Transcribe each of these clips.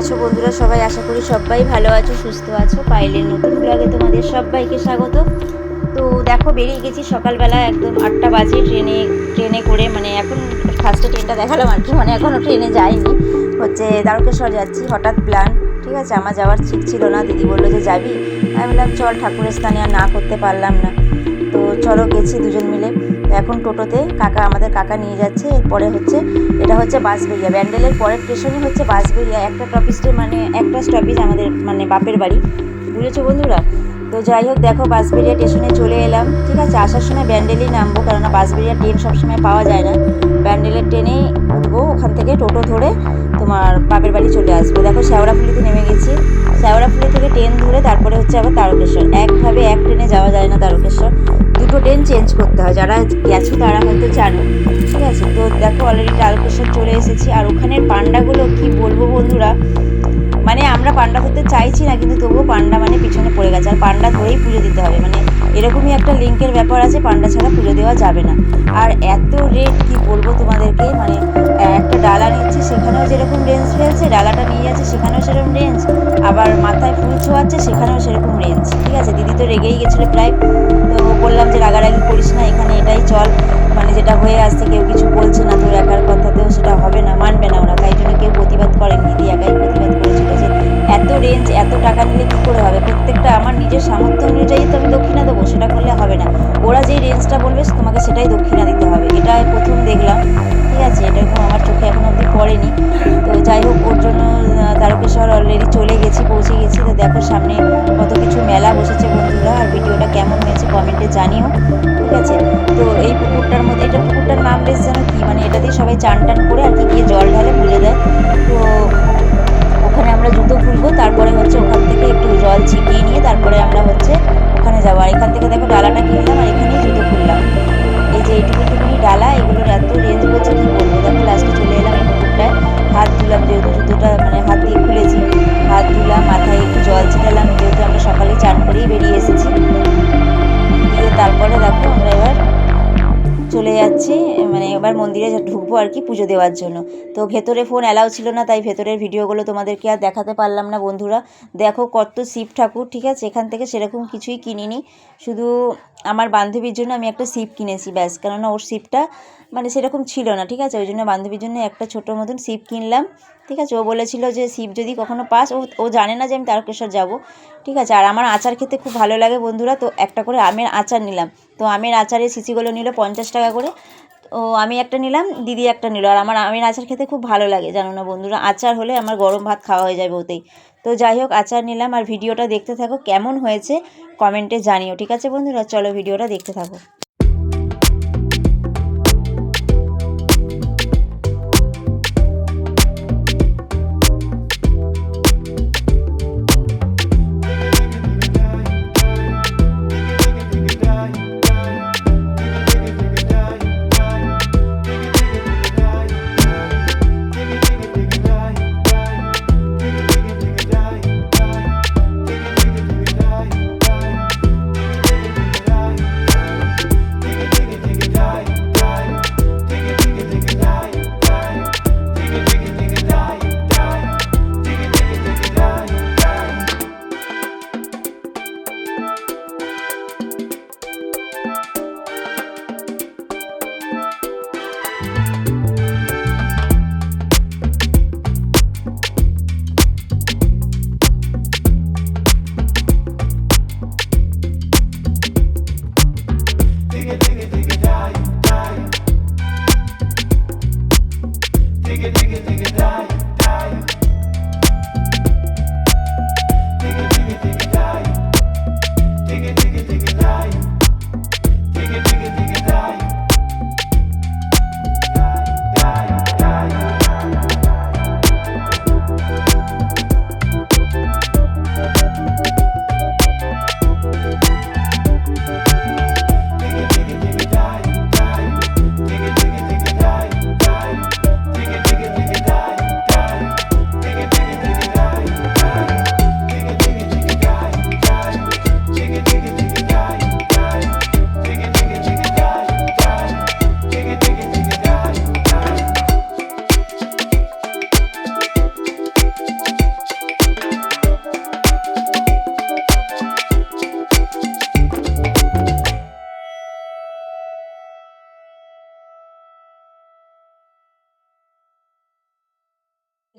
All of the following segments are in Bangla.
আছো বন্ধুরা, সবাই আশা করি সবাই ভালো আছো, সুস্থ আছো। পাইলের নতুন ব্লগে তোমাদের সবাইকে স্বাগত। তো দেখো, বেরিয়ে গেছি সকালবেলা, একদম আটটা বাজে ট্রেনে ট্রেনে করে মানে এখন ফার্স্টে ট্রেনটা দেখালাম আর কি মানে এখনও ট্রেনে যাইনি। হচ্ছে দ্বারকেশ্বর যাচ্ছি, হঠাৎ প্ল্যান ঠিক আছে? আমার যাওয়ার ঠিক ছিল না, দিদি বলল যে যাবি? আমি বললাম, চল ঠাকুরের স্থানে, আর না করতে পারলাম না। তো চলো গেছি দুজন মিলে। এখন টোটোতে কাকা, আমাদের কাকা নিয়ে যাচ্ছে। এরপরে হচ্ছে, এটা হচ্ছে বাসবেরিয়া ব্যান্ডেলের পরের স্টেশনই হচ্ছে বাসবেরিয়া একটা টপিস্টে মানে একটা স্টপেজ আমাদের মানে বাপের বাড়ি। বুঝেছ বন্ধুরা? তো যাই হোক, দেখো বাসবেরিয়া স্টেশনে চলে এলাম। ঠিক আছে, আসার সময় ব্যান্ডেলেই নামবো, কেননা বাসবেরিয়া ট্রেন সবসময় পাওয়া যায় না। ব্যান্ডেলের ট্রেনেই উঠবো, ওখান থেকে টোটো ধরে তোমার বাপের বাড়ি চলে আসব। দেখো শেওড়াফুলিতে নেমে গেছি। শেওড়াফুলি থেকে ট্রেন ধরে তারপরে হচ্ছে আবার তারকেশ্বর। একভাবে এক ট্রেনে যাওয়া যায় না তারকেশ্বর। দুটো ট্রেন চেঞ্জ করতে হয়। যারা গেছো তারা হয়তো জানো। ঠিক আছে? তো দেখো অলরেডি তারকেশ্বর চলে এসেছি। আর ওখানের পান্ডাগুলো কি বলব বন্ধুরা? মানে আমরা পান্ডা ধরতে চাইছি না, কিন্তু তবুও পান্ডা মানে পিছনে পড়ে গেছে। আর পান্ডা ধরেই পুজো দিতে হবে। মানে এরকমই একটা লিঙ্কের ব্যাপার আছে, পান্ডা ছাড়া পুজো দেওয়া যাবে না। আর এত রেট কি বলব তোমাদেরকে? মানে একটা ডালা নিচ্ছে, সেখানেও যেরকম রেঞ্জ ফেলছে, ডালাটা নিয়ে যাচ্ছে সেখানেও সেরকম রেঞ্জ আবার মাথায় ফুল ছোঁয়াচ্ছে, সেখানেও সেরকম রেঞ্জ ঠিক আছে? দিদি তো রেগেই গেছিল প্রায় বললাম যে, রাগারাগি করিস না, এখানে এটাই চল। মানে যেটা হয়ে আসছে, কেউ কিছু বলছে না, তোর একার কথাতেও সেটা হবে না, মানবে না ওরা। তাই জন্য কেউ প্রতিবাদ করেন দিদি একাই প্রতিবাদ যে এত রেঞ্জ এত টাকা নিলে কী করে হবে? প্রত্যেকটা আমার নিজের সামর্থ্য অনুযায়ী তো আমি দক্ষিণা দেবো, সেটা করলে হবে না। ওরা যেই রেঞ্জটা বলবে, তোমাকে সেটাই দক্ষিণা দিতে হবে। এটা প্রথম দেখলাম। ঠিক আছে, এটা এরকম আমার চোখে এখনও অবধি পড়েনি। তো যাই হোক, ওর জন্য তারকেশ্বর অলরেডি চলে গেছি, পৌঁছে গেছি। তো দেখো, সামনে কত কিছু মেলা বসেছে বন্ধুরা, আর ভিডিওটা কেমন হয়েছে কমেন্টে জানিও। ঠিক আছে? তো এই পুকুরটার মধ্যে, এটা পুকুরটার নাম বেশ যেন কি? মানে এটাতেই সবাই চান টান করে আর কি গিয়ে জল খুলবো তারপরে হচ্ছে ওখান থেকে একটু জল ছিটিয়ে নিয়ে তারপরে আমরা হচ্ছে ওখানে যাব। আর এখান থেকে দেখো ডালাটা কিনলাম আর এখানেই জুতো খুললাম। এই যে এইটুকু টুকুনি ডালা, এগুলোর এত রেঞ্জ বলছে কি বলব? দেখো লাস্টে চলে এলাম এই পুকুরটায় হাত ধুলাম যেহেতু জুতোটা মানে হাত দিয়ে মানে মন্দিরে ঢুকবো আর কি পুজো দেওয়ার জন্য। তো ভেতরে ফোন অ্যালাউ ছিল না, তাই ভেতরের ভিডিওগুলো তোমাদেরকে আর দেখাতে পারলাম না বন্ধুরা। দেখো কত শিব ঠাকুর, ঠিক আছে? এখান থেকে সেরকম কিছুই কিনিনি। শুধু আমার বান্ধবীর জন্য আমি একটা শিব কিনেছি, ব্যাস। কেননা ওর শিবটা মানে সেরকম ছিল না, ঠিক আছে? ওই জন্য বান্ধবীর জন্য একটা ছোটো মতন শিব কিনলাম, ঠিক আছে? ও বলেছিল যে শিব যদি কখনো পাস, ও ও জানে না যে আমি তারকেশ্বর যাব, ঠিক আছে? আর আমার আচার খেতে খুব ভালো লাগে বন্ধুরা, তো একটা করে আমের আচার নিলাম। তো আমের আচারে শিশিগুলো নিল পঞ্চাশ টাকা করে ও, আমি একটা নিলাম, দিদি একটা নিল। আর আমার আমের আচার খেতে খুব ভালো লাগে, জানো না বন্ধুরা? আচার হলে আমার গরম ভাত খাওয়া হয়ে যাবে বলতেই। তো যাই হোক, আচার নিলাম আর ভিডিওটা দেখতে থাকো, কেমন হয়েছে? কমেন্টে জানিও, ঠিক আছে বন্ধুরা? চলো ভিডিওটা দেখতে থাকো।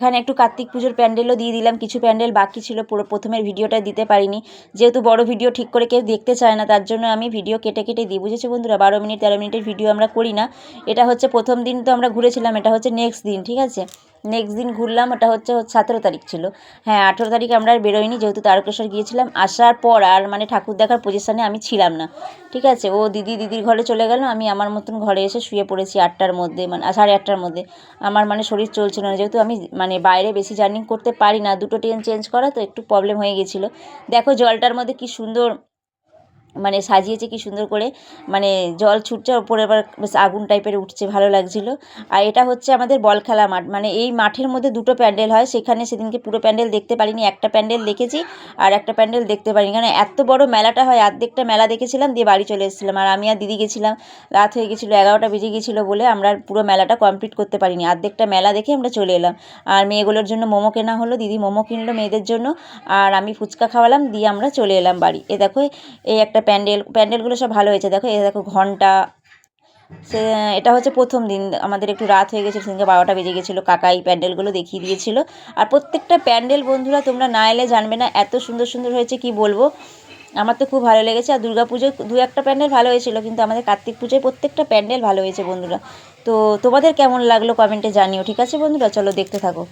এখানে একটু কার্তিক পুজোর প্যান্ডেলও দিয়ে দিলাম, কিছু প্যান্ডেল বাকি ছিল, পুরো প্রথমের ভিডিওটা দিতে পারিনি। যেহেতু বড় ভিডিও ঠিক করে কেউ দেখতে চায় না, তার জন্য আমি ভিডিও কেটে কেটে দিই বুঝেছ বন্ধুরা? বারো মিনিট, তেরো মিনিটের ভিডিও আমরা করি না। এটা হচ্ছে প্রথম দিন তো আমরা ঘুরেছিলাম, এটা হচ্ছে নেক্সট দিন, ঠিক আছে? নেক্সট দিন ঘুরলাম, ওটা হচ্ছে সতেরো তারিখ ছিল। হ্যাঁ আঠেরো তারিখে আমরা আর বেরোইনি, যেহেতু তারকেশ্বর গিয়েছিলাম। আসার পর আর মানে ঠাকুর দেখার পজিশানে আমি ছিলাম না। ঠিক আছে, ও দিদি, দিদির ঘরে চলে গেল, আমি আমার মতন ঘরে এসে শুয়ে পড়েছি আটটার মধ্যে মানে সাড়ে আটটার মধ্যে। আমার মানে শরীর চলছিল না, যেহেতু আমি মানে বাইরে বেশি জার্নি করতে পারি না, দুটো ট্রেন চেঞ্জ করা তো একটু প্রবলেম হয়ে গেছিল। দেখো জলটার মধ্যে কি সুন্দর মানে সাজিয়েছে কি সুন্দর করে। মানে জল ছুটছে, ওপরে আবার বেশ আগুন টাইপের উঠছে, ভালো লাগছিল। আর এটা হচ্ছে আমাদের বল খেলা মাঠ। মানে এই মাঠের মধ্যে দুটো প্যান্ডেল হয়, সেখানে সেদিনকে পুরো প্যান্ডেল দেখতে পারিনি। একটা প্যান্ডেল দেখেছি আর একটা প্যান্ডেল দেখতে পারিনি। কারণ এত বড় মেলাটা হয় অর্ধেকটা মেলা দেখেছিলাম, দিয়ে বাড়ি চলে এসেছিলাম। আর আমি আর দিদি গেছিলাম, রাত হয়ে গেছিল, এগারোটা বেজে গেছিল বলে আমরা পুরো মেলাটা কমপ্লিট করতে পারিনি। অর্ধেকটা মেলা দেখে আমরা চলে এলাম। আর মেয়েগুলোর জন্য মোমো কেনা হলো, দিদি মোমো কিনলো মেয়েদের জন্য। আর আমি ফুচকা খাওয়ালাম, দিয়ে আমরা চলে এলাম বাড়ি। এ দেখো, এই একটা প্যান্ডেল, প্যান্ডেলগুলো সব ভালো হয়েছে। দেখো এ দেখো ঘণ্টা। সে, এটা হচ্ছে প্রথম দিন। আমাদের একটু রাত হয়ে গেছিল, সেদিনকে বারোটা বেজে গেছিল। কাকা এই প্যান্ডেলগুলো দেখিয়ে দিয়েছিল। আর প্রত্যেকটা প্যান্ডেল, বন্ধুরা, তোমরা না এলে জানবে না এত সুন্দর সুন্দর হয়েছে, কি বলব? আমার তো খুব ভালো লেগেছে। আর দুর্গা পুজোয় দু একটা প্যান্ডেল ভালো হয়েছিল, কিন্তু আমাদের কার্তিক পুজোয় প্রত্যেকটা প্যান্ডেল ভালো হয়েছে, বন্ধুরা। তো তোমাদের কেমন লাগল কমেন্টে জানিও, ঠিক আছে বন্ধুরা? চলো দেখতে থাকো।